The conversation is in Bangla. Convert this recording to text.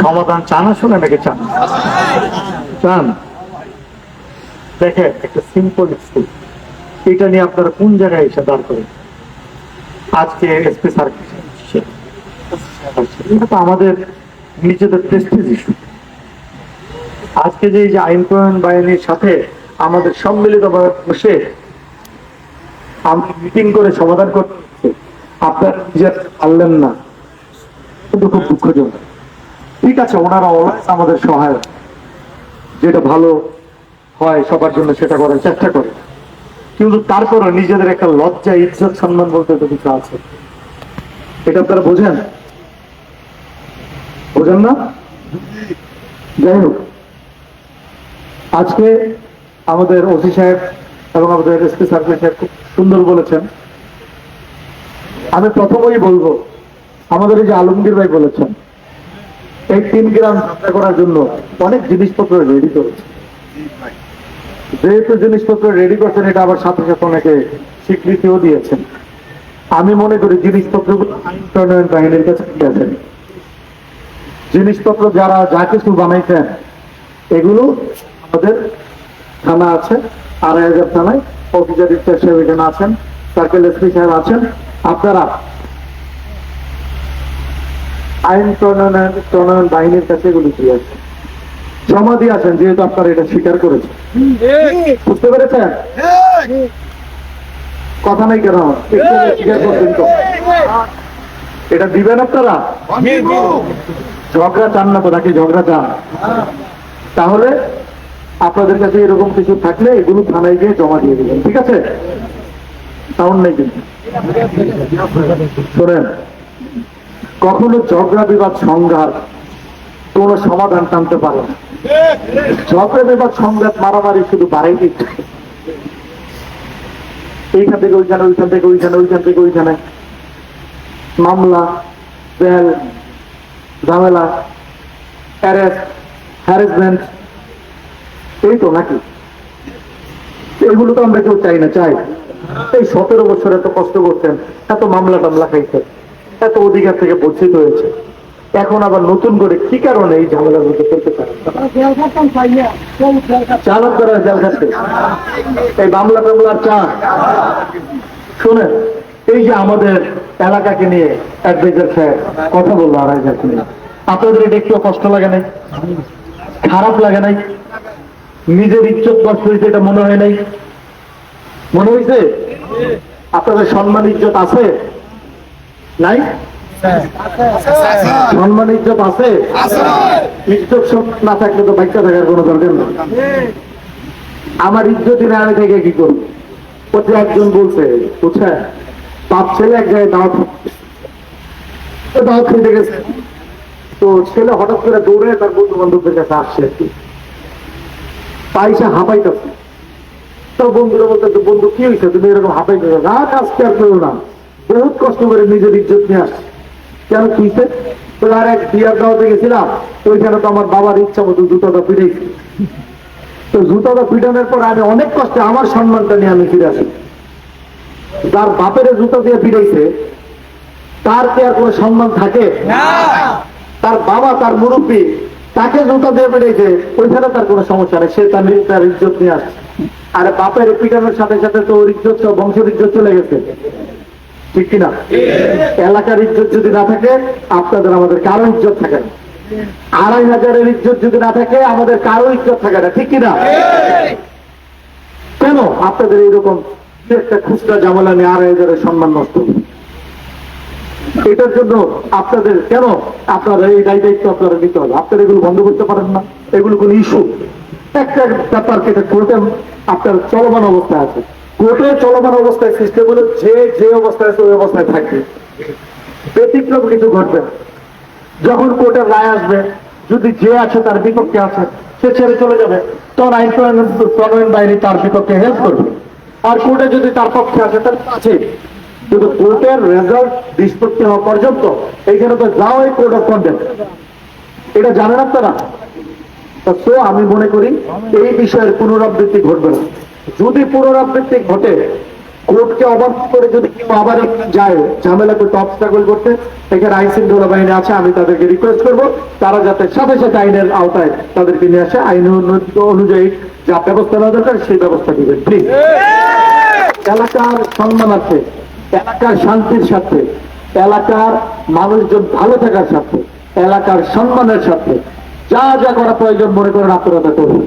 সমাধান চান আসলে নাকি চান? চান। দেখে একটা সিম্পল স্কুল এটা নিয়ে আপনারা কোন জায়গায় এসে দাঁড় করেন? আজকে এসপি স্যার এটা তো আমাদের নিজেদের প্রেস্টিজ ইস্যু আজকে যে এই যে আইন প্রণয়ন বাহিনীর সাথে আমাদের সম্মিলিতভাবে বসে মিটিং করে সমাধান করতে। আপনারা নিজের পারলেন না। কিন্তু খুব দুঃখজনক। ঠিক আছে ওনারা অলওয়েজ আমাদের সহায়ক। যেটা ভালো হয় সবার জন্য সেটা করার চেষ্টা করে। কিন্তু তারপরে নিজেদের একটা লজ্জা, ইজ্জত, সম্মান বলতে তো কিছু আছে। এটা আপনারা বোঝেন? বোঝেন না? যাই হোক। আজকে আমাদের ওসি সাহেব এবং আমাদের এসপি সার্ভিস সাহেব খুব সুন্দর বলেছেন। আমি প্রথমেই বলব আমাদের এই যে আলমগীর ভাই বলেছেন, এই তিন গ্রাম যাত্রা করার জন্য অনেক জিনিসপত্র রেডি করেছে যেহেতু জিনিসপত্র রেডি করছেন, এটা আবার সাথে সাথে অনেকে স্বীকৃতিও দিয়েছেন। আমি মনে করি জিনিসপত্রগুলো আইন প্রণয়ন বাহিনীর কাছে জিনিসপত্র যারা যা কিছু বানাইছেন, এগুলো আমাদের থানা আছে, আড়াই হাজার থানায়। অফিসার ইফতার সাহেব এখানে আছেন, সার্কেল এসপি সাহেব আছেন। আপনারা আইন প্রণয়ন প্রণয়ন বাহিনীর কাছে এগুলো দিয়ে আছে? জমা দিয়ে আছেন যেহেতু আপনারা এটা স্বীকার করেছেন। বুঝতে পেরেছেন? কথা নাই কেন? স্বীকার করছেন তো। এটা দিবেন আপনারা? ঝগড়া চান না তো নাকি ঝগড়া চান? তাহলে আপনাদের কাছে এরকম কিছু থাকলে এগুলো থানায় গিয়ে জমা দিয়ে দিবেন ঠিক আছে? সাউন্ড নেই কিন্তু। শোনেন কখনো ঝগড়া, বিবাদ, সংঘাত কোন সমাধান টানতে পারে না। ঝগড়া, বিবাদ, সংঘাত, মারামারি শুধু বাড়াই দিচ্ছে। এইখান থেকে ওইখানে, ওইখান থেকে, ওইখানে, ওইখান থেকে, ওইখানে। মামলা, বেল, ঝামেলা, অ্যারেস্ট, হ্যারাসমেন্ট, এই তো নাকি? এগুলো তো আমরা কেউ চাই না, চাই। এই সতেরো বছর এত কষ্ট করতেন এত মামলা টামলা খাইতেন এত অধিকার থেকে বঞ্চিত হয়েছে। এখন আবার নতুন করে কি কারণে এই ঝামেলার মধ্যে জাল খাচ্ছে এই মামলা টামলার চা শোনেন, এই যে আমাদের এলাকাকে নিয়ে অ্যাডভাইজার সাহেব কথা বলল আড়াই হাজার নিয়ে আপনাদের এটা একটু কষ্ট লাগে নাই? খারাপ লাগে নাই? নিজের ইজ্জত কষ্ট হয়েছে এটা মনে হয় নাই? মনে হয়েছে? আপনাদের সম্মান ইজ্জত আছে? নাই? ইজ্জত আছে? ইজ্জত না থাকলে তো থাকার কোনো দরকার আমার ইজ্জতই না আমি থেকে কি করব? ওতে একজন বলছে বুঝছেন বাপ ছেলে এক জায়গায় দাওয়াত খেতে গেছে। তো ছেলে হঠাৎ করে দৌড়ে তার বন্ধু বান্ধবদের কাছে আসছে আর কি। পাইসা হাঁপাইতেছে। তো বন্ধুরা বলতে বন্ধু, কি হয়েছে? তুমি এরকম হাঁপাইতে না আজকে আর করো না। বহুত কষ্ট করে নিজের ইজ্জত নিয়ে আসছে কেন কিসে তো আর এক বিয়ার দাওয়াতে গেছিলাম ওইখানে তো আমার বাবার ইচ্ছা মতো জুতোটা পিটাইছি। তো জুতোটা পিটানোর পর আমি অনেক কষ্টে আমার সম্মানটা নিয়ে আমি ফিরে আসি। যার বাপের জুতো দিয়ে পিটাইছে তার কি আর কোনো সম্মান থাকে? তার বাবা তার মুরব্বী তাকে জুতো দিয়ে বেড়েছে ওইখানে তার কোনো সমস্যা নেই সে তার তার ইজ্জত নিয়ে আসছে। আর বাপের পিটানোর সাথে সাথে তো ওর ইজ্জত বংশের ইজ্জত চলে গেছে। ঠিক কিনা? এলাকার ইজ্জত যদি না থাকে, আপনাদের আমাদের কারও ইজ্জত থাকে না। আড়াই হাজারের ইজ্জত যদি না থাকে, আমাদের কারও ইজ্জত থাকে না। ঠিক কিনা? কেন? আপনাদের এইরকম একটা খুচরা জামালা নিয়ে আড়াই হাজারের সম্মান নষ্ট এটার জন্য আপনাদের কেন? আপনারা এই দায় দায়িত্ব আপনারা নিতে হবে। আপনারা এগুলো বন্ধ করতে পারেন না। এগুলো কোন ইস্যু একটা ব্যাপার যেটা কোর্টে আপনার চলমান অবস্থায় আছে। কোর্টে চলমান অবস্থায় সিস্টেম হলো যে যে অবস্থায় আছে ওই অবস্থায় থাকবে। ব্যতিক্রম কিছু ঘটবে যখন কোর্টের রায় আসবে, যদি যে আছে তার বিপক্ষে আছে, সে ছেড়ে চলে যাবে। তখন আইন প্রণয়ন বাহিনী তার বিপক্ষে হেল্প করবে। আর কোর্টে যদি তার পক্ষে আছে তার আছে কিন্তু কোর্টের রেজাল্ট নিষ্পত্তি হওয়া পর্যন্ত এইখানে তো যাওয়াই কোর্ট অফ কন্টেন্ট এটা জানেন আপনারা? তো আমি মনে করি এই বিষয়ের পুনরাবৃত্তি ঘটবে না। যদি পুনরাবৃত্তি ঘটে, কোর্টকে অবাক করে যদি কেউ আবার যায়, ঝামেলা করতে অবস্টাকল করতে এখানে আইন শৃঙ্খলা বাহিনী আছে, আমি তাদেরকে রিকোয়েস্ট করব, তারা যাতে সাথে সাথে আইনের আওতায় তাদেরকে নিয়ে আসে, আইন অনুযায়ী যা ব্যবস্থা নেওয়া দরকার, সেই ব্যবস্থা দিবেন প্লিজ এলাকার সম্মানার্থে এলাকার শান্তির সাথে এলাকার মানুষজন ভালো থাকার সাথে এলাকার সম্মানের সাথে যা যা করা প্রয়োজন মনে করেন আপনারা করুন।